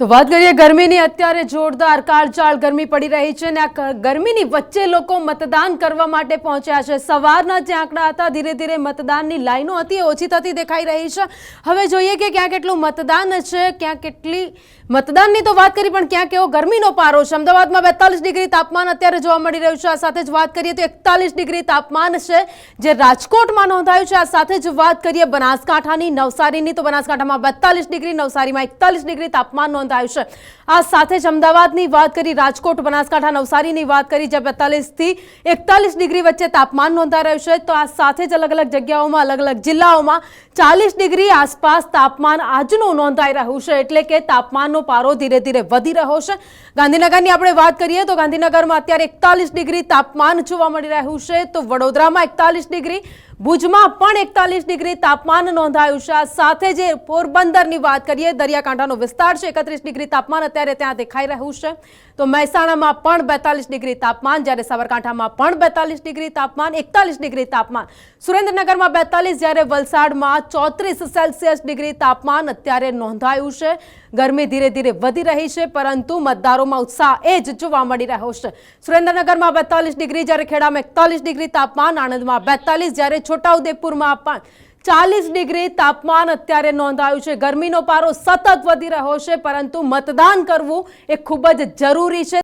તો વાત કરીએ ગરમીની, અત્યારે જોરદાર કાળચાળ ગરમી પડી રહી છે અને આ ગરમીની વચ્ચે લોકો મતદાન કરવા માટે પહોંચ્યા છે. સવારના જે આંકડા હતા, ધીરે ધીરે મતદાનની લાઈનો હતી, ઓછી થતી દેખાઈ રહી છે. હવે જોઈએ કે ક્યાં કેટલું મતદાન છે, ક્યાં કેટલી મતદાનની તો વાત કરી, પણ ક્યાં કેવો ગરમીનો પારો છે. અમદાવાદમાં બેતાલીસ ડિગ્રી તાપમાન અત્યારે જોવા મળી રહ્યું છે. આ સાથે જ વાત કરીએ તો એકતાલીસ ડિગ્રી તાપમાન છે, જે રાજકોટમાં નોંધાયું છે. આ સાથે જ વાત કરીએ બનાસકાંઠાની નવસારીની. તો બનાસકાંઠામાં બેતાલીસ ડિગ્રી, નવસારીમાં એકતાલીસ ડિગ્રી તાપમાન નોંધાયું છે. આ સાથે જ અમદાવાદની વાત કરી, રાજકોટ, બનાસકાંઠા, નવસારીની વાત કરી, જ્યાં બેતાલીસથી એકતાલીસ ડિગ્રી વચ્ચે તાપમાન નોંધાઈ રહ્યું છે. તો આ સાથે જ અલગ અલગ જગ્યાઓમાં, અલગ અલગ જિલ્લાઓમાં ચાલીસ ડિગ્રી આસપાસ તાપમાન આજનું નોંધાઈ રહ્યું છે. એટલે કે તાપમાનનો પારો ધીરે ધીરે વધી રહ્યો છે. ગાંધીનગરની આપણે વાત કરીએ તો ગાંધીનગરમાં અત્યારે એકતાલીસ ડિગ્રી તાપમાન જોવા મળી રહ્યું છે. તો વડોદરામાં એકતાલીસ ડિગ્રી ભુજમાં પણ એકતાલીસ ડિગ્રી તાપમાન નોંધાયું છે. સાથે જે પોરબંદરની વાત કરીએ, દરિયાકાંઠાનો વિસ્તાર છે, એકત્રીસ ડિગ્રી તાપમાન અત્યારે ત્યાં દેખાઈ રહ્યું છે. તો મહેસાણામાં પણ બેતાલીસ ડિગ્રી તાપમાન, જ્યારે સાબરકાંઠામાં પણ બેતાલીસ ડિગ્રી તાપમાન, એકતાલીસ ડિગ્રી તાપમાન. સુરેન્દ્રનગરમાં બેતાલીસ, જ્યારે વલસાડમાં ચોત્રીસ સેલ્સિયસ ડિગ્રી તાપમાન અત્યારે નોંધાયું છે. ગરમી ધીરે ધીરે વધી રહી છે, પરંતુ મતદારોમાં ઉત્સાહ એ જ જોવા મળી રહ્યો છે. સુરેન્દ્રનગરમાં બેતાલીસ ડિગ્રી, જ્યારે ખેડામાં એકતાલીસ ડિગ્રી તાપમાન, આણંદમાં બેતાલીસ, જ્યારે છોટાઉદેપુરમાં પણ ચાલીસ ડિગ્રી તાપમાન અત્યારે નોંધાયું છે. ગરમીનો પારો સતત વધી રહ્યો છે, પરંતુ મતદાન કરવું એ ખૂબ જ જરૂરી છે.